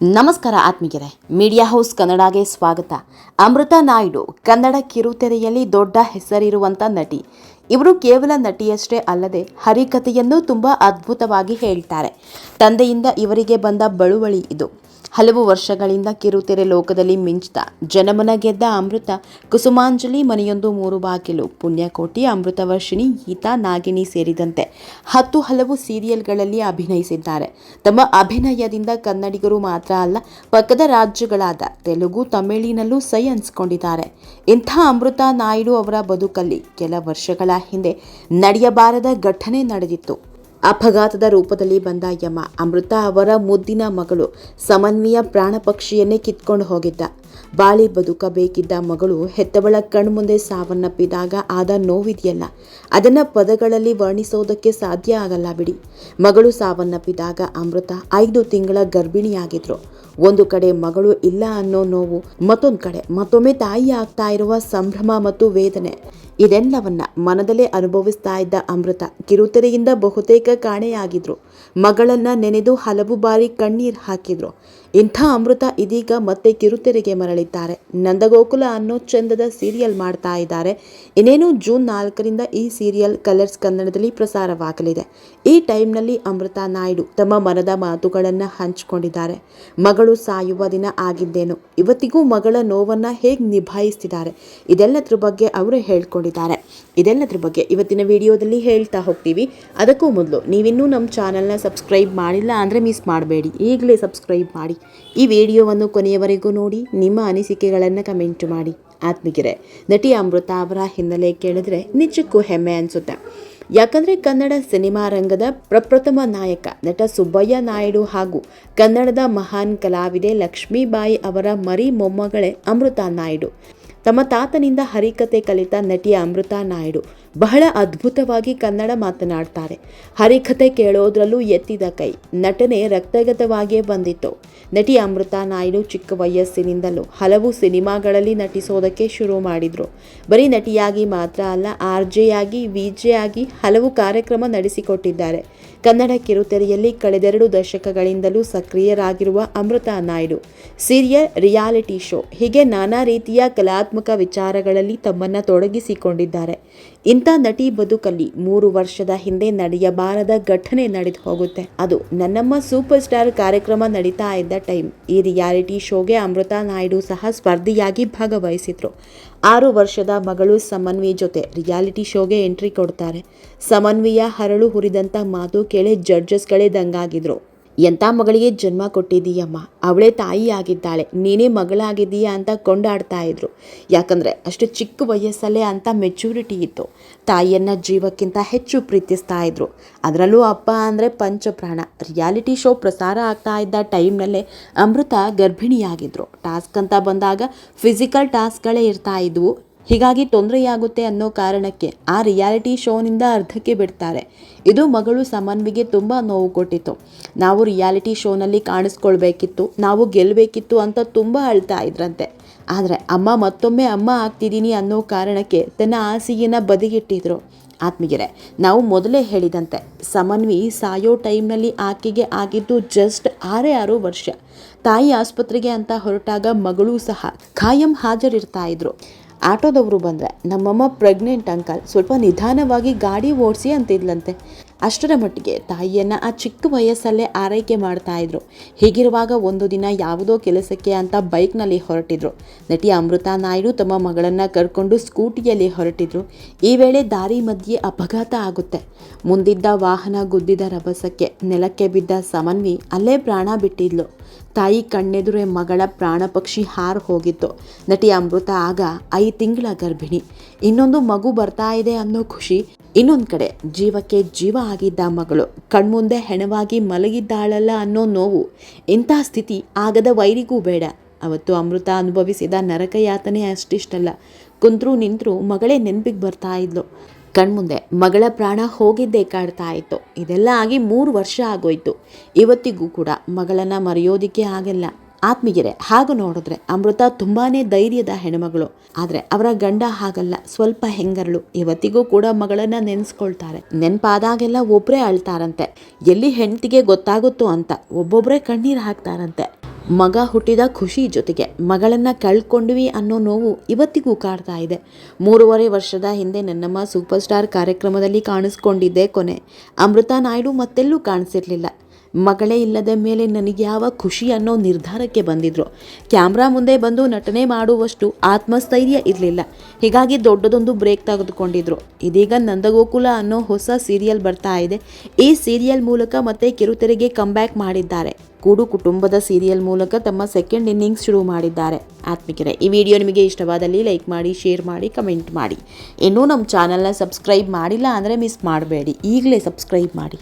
ನಮಸ್ಕಾರ ಆತ್ಮೀಯರೇ, media house ಕನ್ನಡಗೆ ಸ್ವಾಗತ. ಅಮೃತ ನಾಯ್ಡು, ಕನ್ನಡ ಕಿರುತೆರೆಯಲ್ಲಿ ದೊಡ್ಡ ಹೆಸರಿರುವಂಥ ನಟಿ. ಇವರು ಕೇವಲ ನಟಿಯಷ್ಟೇ ಅಲ್ಲದೆ ಹರಿಕಥೆಯನ್ನು ತುಂಬ ಅದ್ಭುತವಾಗಿ ಹೇಳ್ತಾರೆ. ತಂದೆಯಿಂದ ಇವರಿಗೆ ಬಂದ ಬಳುವಳಿ ಇದು. ಹಲವು ವರ್ಷಗಳಿಂದ ಕಿರುತೆರೆ ಲೋಕದಲ್ಲಿ ಮಿಂಚಿದ ಜನಮನ ಗೆದ್ದ ಅಮೃತ, ಕುಸುಮಾಂಜಲಿ ಮನೆಯೊಂದು ಮೂರು ಬಾಗಿಲು, ಪುಣ್ಯಕೋಟಿ, ಅಮೃತವರ್ಷಿಣಿ ಗೀತಾ ನಾಗಿನಿ ಸೇರಿದಂತೆ ಹತ್ತು ಹಲವು ಸೀರಿಯಲ್ಗಳಲ್ಲಿ ಅಭಿನಯಿಸಿದ್ದಾರೆ. ತಮ್ಮ ಅಭಿನಯದಿಂದ ಕನ್ನಡಿಗರು ಮಾತ್ರ ಅಲ್ಲ, ಪಕ್ಕದ ರಾಜ್ಯಗಳಾದ ತೆಲುಗು, ತಮಿಳಿನಲ್ಲೂ ಸೈ ಅನ್ಸ್ಕೊಂಡಿದ್ದಾರೆ. ಇಂಥ ಅಮೃತ ನಾಯ್ಡು ಅವರ ಬದುಕಲ್ಲಿ ಕೆಲ ವರ್ಷಗಳ ಹಿಂದೆ ನಡೆಯಬಾರದ ಘಟನೆ ನಡೆದಿತ್ತು. ಅಪಘಾತದ ರೂಪದಲ್ಲಿ ಬಂದ ಯಮ, ಅಮೃತ ಅವರ ಮುದ್ದಿನ ಮಗಳು ಸಮನ್ವಯ ಪ್ರಾಣ ಪಕ್ಷಿಯನ್ನೇ ಕಿತ್ಕೊಂಡು ಹೋಗಿದ್ದ. ಬಾಳಿ ಬದುಕಬೇಕಿದ್ದ ಮಗಳು ಹೆತ್ತವಳ ಕಣ್ಮುಂದೆ ಸಾವನ್ನಪ್ಪಿದಾಗ ಆದ ನೋವಿದೆಯಲ್ಲ, ಅದನ್ನು ಪದಗಳಲ್ಲಿ ವರ್ಣಿಸೋದಕ್ಕೆ ಸಾಧ್ಯ ಆಗಲ್ಲ ಬಿಡಿ. ಮಗಳು ಸಾವನ್ನಪ್ಪಿದಾಗ ಅಮೃತ ಐದು ತಿಂಗಳ ಗರ್ಭಿಣಿಯಾಗಿದ್ರು. ಒಂದು ಕಡೆ ಮಗಳು ಇಲ್ಲ ಅನ್ನೋ ನೋವು, ಮತ್ತೊಂದು ಕಡೆ ಮತ್ತೊಮ್ಮೆ ತಾಯಿ ಆಗ್ತಾ ಇರುವ ಸಂಭ್ರಮ ಮತ್ತು ವೇದನೆ. ಇದೆಲ್ಲವನ್ನ ಮನದಲ್ಲೇ ಅನುಭವಿಸ್ತಾ ಇದ್ದ ಅಮೃತ ಕಿರುತೆರೆಯಿಂದ ಬಹುತೇಕ ಕಾಣೆಯಾಗಿದ್ರು. ಮಗಳನ್ನ ನೆನೆದು ಹಲವು ಬಾರಿ ಕಣ್ಣೀರು ಹಾಕಿದ್ರು. ಇಂಥ ಅಮೃತ ಇದೀಗ ಮತ್ತೆ ಕಿರುತೆರೆಗೆ ಮರಳಿದ್ದಾರೆ. ನಂದಗೋಕುಲ ಅನ್ನೋ ಚಂದದ ಸೀರಿಯಲ್ ಮಾಡ್ತಾ ಇದ್ದಾರೆ. ಇನ್ನೇನು ಜೂನ್ ನಾಲ್ಕರಿಂದ ಈ ಸೀರಿಯಲ್ ಕಲರ್ಸ್ ಕನ್ನಡದಲ್ಲಿ ಪ್ರಸಾರವಾಗಲಿದೆ. ಈ ಟೈಮ್ನಲ್ಲಿ ಅಮೃತ ನಾಯ್ಡು ತಮ್ಮ ಮನದ ಮಾತುಗಳನ್ನು ಹಂಚಿಕೊಂಡಿದ್ದಾರೆ. ಮಗಳು ಸಾಯುವ ದಿನ ಆಗಿದ್ದೇನು? ಇವತ್ತಿಗೂ ಮಗಳ ನೋವನ್ನು ಹೇಗೆ ನಿಭಾಯಿಸ್ತಿದ್ದಾರೆ? ಇದೆಲ್ಲದ್ರ ಬಗ್ಗೆ ಅವರು ಹೇಳ್ಕೊಂಡಿದ್ದಾರೆ. ಇದೆಲ್ಲದ್ರ ಬಗ್ಗೆ ಇವತ್ತಿನ ವಿಡಿಯೋದಲ್ಲಿ ಹೇಳ್ತಾ ಹೋಗ್ತೀವಿ. ಅದಕ್ಕೂ ಮೊದಲು ನೀವಿನ್ನೂ ನಮ್ಮ ಚಾನಲ್ನ ಸಬ್ಸ್ಕ್ರೈಬ್ ಮಾಡಿಲ್ಲ ಅಂದರೆ ಮಿಸ್ ಮಾಡಬೇಡಿ. ಈಗಲೇ ಸಬ್ಸ್ಕ್ರೈಬ್ ಮಾಡಿ. ಈ ವಿಡಿಯೋವನ್ನು ಕೊನೆಯವರೆಗೂ ನೋಡಿ, ನಿಮ್ಮ ಅನಿಸಿಕೆಗಳನ್ನು ಕಮೆಂಟ್ ಮಾಡಿ. ಆತ್ಮಿಗೆರೆ ನಟಿ ಅಮೃತ ಅವರ ಹಿನ್ನೆಲೆ ಕೇಳಿದ್ರೆ ನಿಜಕ್ಕೂ ಹೆಮ್ಮೆ ಅನಿಸುತ್ತೆ. ಯಾಕಂದರೆ ಕನ್ನಡ ಸಿನಿಮಾ ರಂಗದ ಪ್ರಪ್ರಥಮ ನಾಯಕ ನಟ ಸುಬ್ಬಯ್ಯ ನಾಯ್ಡು ಹಾಗೂ ಕನ್ನಡದ ಮಹಾನ್ ಕಲಾವಿದೆ ಲಕ್ಷ್ಮೀಬಾಯಿ ಅವರ ಮರಿ ಮೊಮ್ಮಗಳೇ ಅಮೃತ ನಾಯ್ಡು. ತಮ್ಮ ತಾತನಿಂದ ಹರಿಕತೆ ಕಲಿತ ನಟಿ ಅಮೃತಾ ನಾಯ್ಡು. ಬಹಳ ಅದ್ಭುತವಾಗಿ ಕನ್ನಡ ಮಾತನಾಡ್ತಾರೆ. ಹರಿಕಥೆ ಕೇಳೋದ್ರಲ್ಲೂ ಎತ್ತಿದ ಕೈ. ನಟನೆ ರಕ್ತಗತವಾಗಿಯೇ ಬಂದಿತ್ತು. ನಟಿ ಅಮೃತ ನಾಯ್ಡು ಚಿಕ್ಕ ವಯಸ್ಸಿನಿಂದಲೂ ಹಲವು ಸಿನಿಮಾಗಳಲ್ಲಿ ನಟಿಸೋದಕ್ಕೆ ಶುರು ಮಾಡಿದರು. ಬರೀ ನಟಿಯಾಗಿ ಮಾತ್ರ ಅಲ್ಲ ಆರ್ ಜೆಯಾಗಿ ವಿ ಜೆ ಆಗಿ ಹಲವು ಕಾರ್ಯಕ್ರಮ ನಡೆಸಿಕೊಟ್ಟಿದ್ದಾರೆ. ಕನ್ನಡ ಕಿರುತೆರೆಯಲ್ಲಿ ಕಳೆದೆರಡು ದಶಕಗಳಿಂದಲೂ ಸಕ್ರಿಯರಾಗಿರುವ Amrutha Naidu, serial reality show, ಹೀಗೆ ನಾನಾ ರೀತಿಯ ಕಲಾತ್ಮಕ ವಿಚಾರಗಳಲ್ಲಿ ತಮ್ಮನ್ನು ತೊಡಗಿಸಿಕೊಂಡಿದ್ದಾರೆ. ಇಂಥ ನಟಿ ಬದುಕಲ್ಲಿ ಮೂರು ವರ್ಷದ ಹಿಂದೆ ನಡೆಯಬಾರದ ಘಟನೆ ನಡೆದು ಹೋಗುತ್ತೆ. ಅದು ನನ್ನಮ್ಮ ಸೂಪರ್ ಸ್ಟಾರ್ ಕಾರ್ಯಕ್ರಮ ನಡೀತಾ ಇದ್ದ ಟೈಮ್. ಈ ರಿಯಾಲಿಟಿ ಶೋಗೆ ಅಮೃತಾ ನಾಯ್ಡು ಸಹ ಸ್ಪರ್ಧಿಯಾಗಿ ಭಾಗವಹಿಸಿದ್ರು. ಆರು ವರ್ಷದ ಮಗಳು ಸಮನ್ವಿ ಜೊತೆ ರಿಯಾಲಿಟಿ ಶೋಗೆ ಎಂಟ್ರಿ ಕೊಡ್ತಾರೆ. ಸಮನ್ವಿಯ ಹರಳು ಹುರಿದಂಥ ಮಾತು ಕೇಳಿ ಜಡ್ಜಸ್ಗಳೇ ದಂಗಾಗಿದ್ರು. ಎಂಥ ಮಗಳಿಗೆ ಜನ್ಮ ಕೊಟ್ಟಿದ್ದೀಯಮ್ಮ? ಅವಳೇ ತಾಯಿ ಆಗಿದ್ದಾಳೆ ನೀನೇ ಮಗಳಾಗಿದ್ದೀಯಾ ಅಂತ ಕೊಂಡಾಡ್ತಾ ಇದ್ರು. ಯಾಕಂದರೆ ಅಷ್ಟು ಚಿಕ್ಕ ವಯಸ್ಸಲ್ಲೇ ಅಂತ ಮೆಚುರಿಟಿ ಇತ್ತು. ತಾಯಿಯನ್ನು ಜೀವಕ್ಕಿಂತ ಹೆಚ್ಚು ಪ್ರೀತಿಸ್ತಾ ಇದ್ರು. ಅದರಲ್ಲೂ ಅಪ್ಪ ಅಂದರೆ ಪಂಚಪ್ರಾಣ. ರಿಯಾಲಿಟಿ ಶೋ ಪ್ರಸಾರ ಆಗ್ತಾ ಇದ್ದ ಟೈಮ್ನಲ್ಲೇ ಅಮೃತ ಗರ್ಭಿಣಿಯಾಗಿದ್ರು. ಟಾಸ್ಕ್ ಅಂತ ಬಂದಾಗ ಫಿಸಿಕಲ್ ಟಾಸ್ಕ್ಗಳೇ ಇರ್ತಾ ಇದ್ವು. ಹೀಗಾಗಿ ತೊಂದರೆಯಾಗುತ್ತೆ ಅನ್ನೋ ಕಾರಣಕ್ಕೆ ಆ ರಿಯಾಲಿಟಿ ಶೋನಿಂದ ಅರ್ಧಕ್ಕೆ ಬಿಡ್ತಾರೆ. ಇದು ಮಗಳು ಸಮನ್ವಿಗೆ ತುಂಬ ನೋವು ಕೊಟ್ಟಿತ್ತು ನಾವು ರಿಯಾಲಿಟಿ ಶೋನಲ್ಲಿ ಕಾಣಿಸ್ಕೊಳ್ಬೇಕಿತ್ತು, ನಾವು ಗೆಲ್ಲಬೇಕಿತ್ತು ಅಂತ ತುಂಬ ಅಳ್ತಾ ಇದ್ರಂತೆ. ಆದರೆ ಅಮ್ಮ ಮತ್ತೊಮ್ಮೆ ಅಮ್ಮ ಆಗ್ತಿದ್ದೀನಿ ಅನ್ನೋ ಕಾರಣಕ್ಕೆ ತನ್ನ ಆಸೆಯನ್ನು ಬದಿಗಿಟ್ಟಿದ್ರು. ಆತ್ಮೀಯರೇ, ನಾವು ಮೊದಲೇ ಹೇಳಿದಂತೆ, ಸಮನ್ವಿ ಸಾಯೋ ಟೈಮ್ನಲ್ಲಿ ಆಕೆಗೆ ಆಗಿದ್ದು ಜಸ್ಟ್ ಆರೇ ಆರು ವರ್ಷ. ತಾಯಿ ಆಸ್ಪತ್ರೆಗೆ ಅಂತ ಹೊರಟಾಗ ಮಗಳು ಸಹ ಖಾಯಂ ಹಾಜರಿರ್ತಾ ಇದ್ರು. ಆಟೋದವರು ಬಂದರೆ, ನಮ್ಮಮ್ಮ ಪ್ರೆಗ್ನೆಂಟ್ ಅಂಕಲ್ ಸ್ವಲ್ಪ ನಿಧಾನವಾಗಿ ಗಾಡಿ ಓಡಿಸಿ ಅಂತಿದ್ಲಂತೆ. ಅಷ್ಟರ ಮಟ್ಟಿಗೆ ತಾಯಿಯನ್ನು ಆ ಚಿಕ್ಕ ವಯಸ್ಸಲ್ಲೇ ಆರೈಕೆ ಮಾಡ್ತಾಯಿದ್ರು ಹೀಗಿರುವಾಗ ಒಂದು ದಿನ ಯಾವುದೋ ಕೆಲಸಕ್ಕೆ ಅಂತ ಬೈಕ್ನಲ್ಲಿ ಹೊರಟಿದ್ರು. ನಟಿ ಅಮೃತ ನಾಯ್ಡು ತಮ್ಮ ಮಗಳನ್ನು ಕರ್ಕೊಂಡು ಸ್ಕೂಟಿಯಲ್ಲಿ ಹೊರಟಿದ್ರು. ಈ ವೇಳೆ ದಾರಿ ಮಧ್ಯೆ ಅಪಘಾತ ಆಗುತ್ತೆ. ಮುಂದಿದ್ದ ವಾಹನ ಗುದ್ದಿದ ರಭಸಕ್ಕೆ ನೆಲಕ್ಕೆ ಬಿದ್ದ ಸಮನ್ವಿ ಅಲ್ಲೇ ಪ್ರಾಣ ಬಿಟ್ಟಿದ್ಲು. ತಾಯಿ ಕಣ್ಣೆದುರೇ ಮಗಳ ಪ್ರಾಣ ಪಕ್ಷಿ ಹಾರು ಹೋಗಿತ್ತು. ನಟಿ ಅಮೃತ ಆಗ ಐದು ತಿಂಗಳ ಗರ್ಭಿಣಿ. ಇನ್ನೊಂದು ಮಗು ಬರ್ತಾ ಇದೆ ಅನ್ನೋ ಖುಷಿ. ಇನ್ನೊಂದು ಕಡೆ ಜೀವಕ್ಕೆ ಜೀವ ಆಗಿದ್ದ ಮಗಳು. ಕಣ್ಮುಂದೆ ಹೆಣವಾಗಿ ಮಲಗಿದ್ದಾಳಲ್ಲ ಅನ್ನೋ ನೋವು. ಇಂಥ ಸ್ಥಿತಿ ಆಗದ ವೈರಿಗೂ ಬೇಡ. ಅವತ್ತು ಅಮೃತ ಅನುಭವಿಸಿದ ನರಕ ಯಾತನೆ ಅಷ್ಟಿಷ್ಟಲ್ಲ. ಕುಂತ್ರು ನಿಂತರೂ ಮಗಳೇ ನೆನಪಿಗೆ ಬರ್ತಾ ಇದ್ಲು. ಕಣ್ಮುಂದೆ ಮಗಳ ಪ್ರಾಣ ಹೋಗಿದ್ದೇ ಕಾಡ್ತಾ ಇತ್ತು. ಇದೆಲ್ಲ ಆಗಿ ಮೂರು ವರ್ಷ ಆಗೋಯ್ತು. ಇವತ್ತಿಗೂ ಕೂಡ ಮಗಳನ್ನು ಮರೆಯೋದಿಕ್ಕೆ ಆಗಲ್ಲ. ಆತ್ಮೀಯರೇ, ಹಾಗೆ ನೋಡಿದ್ರೆ ಅಮೃತ ತುಂಬಾನೇ ಧೈರ್ಯದ ಹೆಣ್ಮಗಳು. ಆದರೆ ಅವರ ಗಂಡ ಹಾಗಲ್ಲ, ಸ್ವಲ್ಪ ಹೆಂಗರಳು. ಇವತ್ತಿಗೂ ಕೂಡ ಮಗಳನ್ನ ನೆನೆಸ್ಕೊಳ್ತಾರೆ. ನೆನಪಾದಾಗೆಲ್ಲ ಒಬ್ಬರೇ ಅಳ್ತಾರಂತೆ. ಎಲ್ಲಿ ಹೆಂಡತಿಗೆ ಗೊತ್ತಾಗುತ್ತೋ ಅಂತ ಒಬ್ಬೊಬ್ಬರೇ ಕಣ್ಣೀರು ಹಾಕ್ತಾರಂತೆ. ಮಗ ಹುಟ್ಟಿದ ಖುಷಿ ಜೊತೆಗೆ ಮಗಳನ್ನು ಕಳ್ಕೊಂಡ್ವಿ ಅನ್ನೋ ನೋವು ಇವತ್ತಿಗೂ ಕಾಡ್ತಾ ಇದೆ. ಮೂರುವರೆ ವರ್ಷದ ಹಿಂದೆ ನನ್ನಮ್ಮ ಸೂಪರ್ ಸ್ಟಾರ್ ಕಾರ್ಯಕ್ರಮದಲ್ಲಿ ಕಾಣಿಸ್ಕೊಂಡಿದ್ದೆ ಕೊನೆ. ಅಮೃತ ನಾಯ್ಡು ಮತ್ತೆಲ್ಲೂ ಕಾಣಿಸಿರ್ಲಿಲ್ಲ. ಮಗಳೇ ಇಲ್ಲದ ಮೇಲೆ ನನಗೆ ಯಾವ ಖುಷಿ ಅನ್ನೋ ನಿರ್ಧಾರಕ್ಕೆ ಬಂದಿದ್ರು. ಕ್ಯಾಮ್ರಾ ಮುಂದೆ ಬಂದು ನಟನೆ ಮಾಡುವಷ್ಟು ಆತ್ಮಸ್ಥೈರ್ಯ ಇರಲಿಲ್ಲ. ಹೀಗಾಗಿ ದೊಡ್ಡದೊಂದು ಬ್ರೇಕ್ ತೆಗೆದುಕೊಂಡಿದ್ರು. ಇದೀಗ ನಂದಗೋಕುಲ ಅನ್ನೋ ಹೊಸ ಸೀರಿಯಲ್ ಬರ್ತಾ ಇದೆ. ಈ ಸೀರಿಯಲ್ ಮೂಲಕ ಮತ್ತೆ ಕಿರುತೆರೆಗೆ ಕಂಬ್ಯಾಕ್ ಮಾಡಿದ್ದಾರೆ. ಕೂಡು ಕುಟುಂಬದ ಸೀರಿಯಲ್ ಮೂಲಕ ತಮ್ಮ ಸೆಕೆಂಡ್ ಇನ್ನಿಂಗ್ಸ್ ಶುರು ಮಾಡಿದ್ದಾರೆ. ಆತ್ಮಿಕರೇ, ಈ ವಿಡಿಯೋ ನಿಮಗೆ ಇಷ್ಟವಾದಲ್ಲಿ ಲೈಕ್ ಮಾಡಿ ಶೇರ್ ಮಾಡಿ ಕಮೆಂಟ್ ಮಾಡಿ. ಇನ್ನೂ ನಮ್ಮ ಚಾನಲ್ನ ಸಬ್ಸ್ಕ್ರೈಬ್ ಮಾಡಿಲ್ಲ ಅಂದರೆ ಮಿಸ್ ಮಾಡಬೇಡಿ. ಈಗಲೇ ಸಬ್ಸ್ಕ್ರೈಬ್ ಮಾಡಿ.